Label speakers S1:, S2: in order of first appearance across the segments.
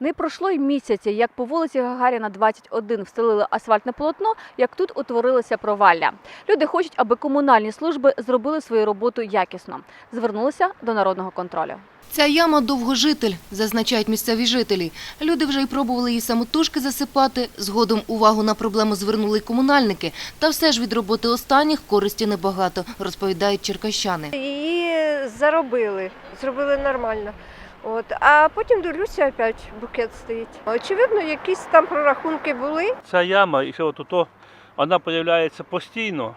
S1: Не пройшло й місяця, як по вулиці Гагаріна 21 встелили асфальтне полотно, як тут утворилося провалля. Люди хочуть, аби комунальні служби зробили свою роботу якісно. Звернулися до народного контролю.
S2: Ця яма довгожитель, зазначають місцеві жителі. Люди вже й пробували її самотужки засипати. Згодом увагу на проблему звернули й комунальники. Та все ж від роботи останніх користі небагато, розповідають черкащани.
S3: І заробили, зробили нормально. От. А потім дивлюся, опять букет стоїть. Очевидно, якісь там прорахунки були.
S4: Ця яма і що тут, вона з'являється постійно.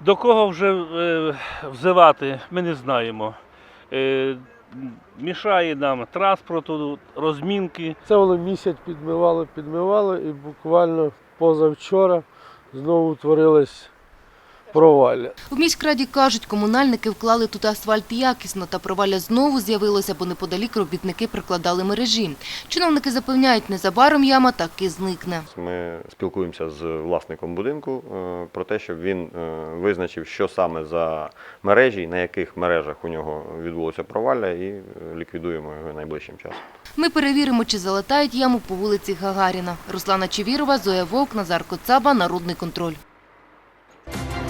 S4: До кого вже е, взивати, ми не знаємо. Е, мішає нам транспорту, розмінки.
S5: Це воно місяць підмивало, підмивало, і буквально позавчора знову утворилось провалля.
S2: В міськраді кажуть, комунальники вклали тут асфальт якісно, та провалля знову з'явилося, бо неподалік робітники прикладали мережі. Чиновники запевняють, незабаром яма таки зникне.
S6: Ми спілкуємося з власником будинку е, про те, щоб він е, визначив, що саме за мережі, на яких мережах у нього відбулося провалля, і е, ліквідуємо його найближчим часом.
S2: Ми перевіримо, чи залатають яму по вулиці Гагаріна. Руслана Чевірова, Зоя Вовк, Назар Коцаба, Народний контроль.